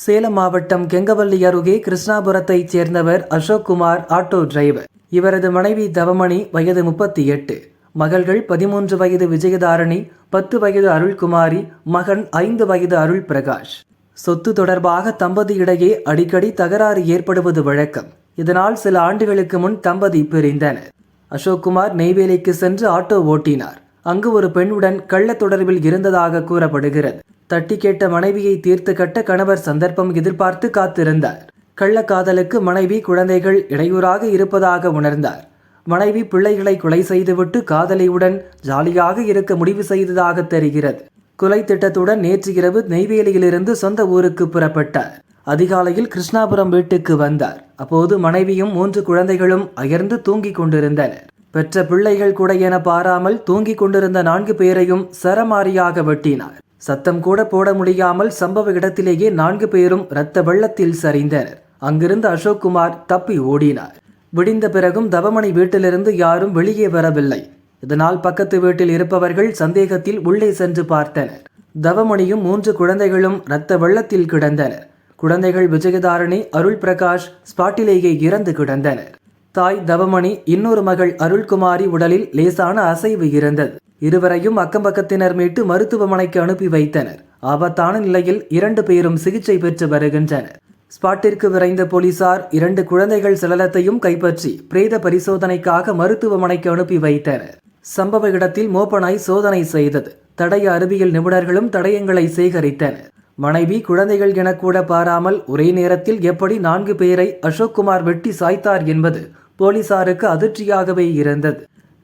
சேலம் மாவட்டம் கெங்கவல்லி அருகே கிருஷ்ணாபுரத்தைச் சேர்ந்தவர் அசோக்குமார் ஆட்டோ டிரைவர். இவரது மனைவி தவமணி வயது முப்பத்தி எட்டு. மகள்கள் பதிமூன்று வயது விஜயதாரணி பத்து வயது அருள்குமாரி மகன் ஐந்து வயது அருள் பிரகாஷ் சொத்து தொடர்பாக தம்பதியிடையே அடிக்கடி தகராறு ஏற்படுவது வழக்கம். இதனால் சில ஆண்டுகளுக்கு முன் தம்பதி பிரிந்தனர். அசோக்குமார் நெய்வேலிக்கு சென்று ஆட்டோ ஓட்டினார். அங்கு ஒரு பெண்ணுடன் கள்ள தொடர்பில் இருந்ததாக கூறப்படுகிறது. தட்டி கேட்ட மனைவியை தீர்த்து கட்ட கணவர் சந்தர்ப்பம் எதிர்பார்த்து காத்திருந்தார். கள்ளக்காதலுக்கு மனைவி குழந்தைகள் இடையூறாக இருப்பதாக உணர்ந்தார். மனைவி பிள்ளைகளை கொலை செய்துவிட்டு காதலியுடன் ஜாலியாக இருக்க முடிவு செய்ததாக தெரிகிறது. கொலை திட்டத்துடன் நேற்று இரவு நெய்வேலியிலிருந்து சொந்த ஊருக்கு புறப்பட்டார். அதிகாலையில் கிருஷ்ணாபுரம் வீட்டுக்கு வந்தார். அப்போது மனைவியும் மூன்று குழந்தைகளும் அயர்ந்து தூங்கிக் கொண்டிருந்தனர். பெற்ற பிள்ளைகள் கூட என பாராமல் தூங்கிக் கொண்டிருந்த நான்கு பேரையும் சரமாரியாக வெட்டினார். சத்தம் கூட போட முடியாமல் சம்பவ இடத்திலேயே நான்கு பேரும் இரத்த வெள்ளத்தில் சரிந்தனர். அங்கிருந்து அசோக்குமார் தப்பி ஓடினார். விடிந்த பிறகும் தவமணி வீட்டிலிருந்து யாரும் வெளியே வரவில்லை. இதனால் பக்கத்து வீட்டில் இருப்பவர்கள் சந்தேகத்தில் உள்ளே சென்று பார்த்தனர். தவமணியும் மூன்று குழந்தைகளும் இரத்த வெள்ளத்தில் கிடந்தனர். குழந்தைகள் விஜயதாரணி அருள் பிரகாஷ் ஸ்பாட்டிலேயே இறந்து கிடந்தனர். தாய் தவமணி இன்னொரு மகள் அருள்குமாரி உடலில் லேசான அசைவு இருந்தது. இருவரையும் அக்கம்பக்கத்தினர் மீட்டு மருத்துவமனைக்கு அனுப்பி வைத்தனர். ஆபத்தான நிலையில் இரண்டு பேரும் சிகிச்சை பெற்று வருகின்றனர். ஸ்பாட்டிற்கு விரைந்த போலீசார் இரண்டு குழந்தைகள் சடலத்தையும் கைப்பற்றி பிரேத பரிசோதனைக்காக மருத்துவமனைக்கு அனுப்பி வைத்தனர். சம்பவ இடத்தில் மோப்பனாய் சோதனை செய்தது. தடய அறிவியல் நிபுணர்களும் தடயங்களை சேகரித்தனர். மனைவி குழந்தைகள் என கூட பாராமல் ஒரே நேரத்தில் எப்படி நான்கு பேரை அசோக்குமார் வெட்டி சாய்த்தார் என்பது போலீசாருக்கு அதிர்ச்சியாகவே இருந்தது.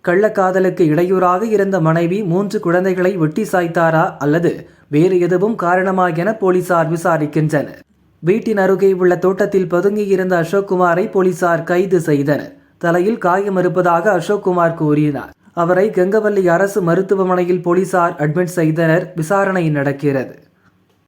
கள்ளக்காதலுக்கு இடையூறாக இருந்த மனைவி மூன்று குழந்தைகளை வெட்டி சாய்த்தாரா அல்லது வேறு எதுவும் காரணமா என போலீசார் விசாரிக்கின்றனர். வீட்டின் அருகே உள்ள தோட்டத்தில் பதுங்கியிருந்த அசோக்குமாரை போலீசார் கைது செய்தனர். தலையில் காயம் இருப்பதாக அசோக்குமார் கூறினார். அவரை கங்கவல்லி அரசு மருத்துவமனையில் போலீசார் அட்மிட் செய்தனர். விசாரணை நடக்கிறது.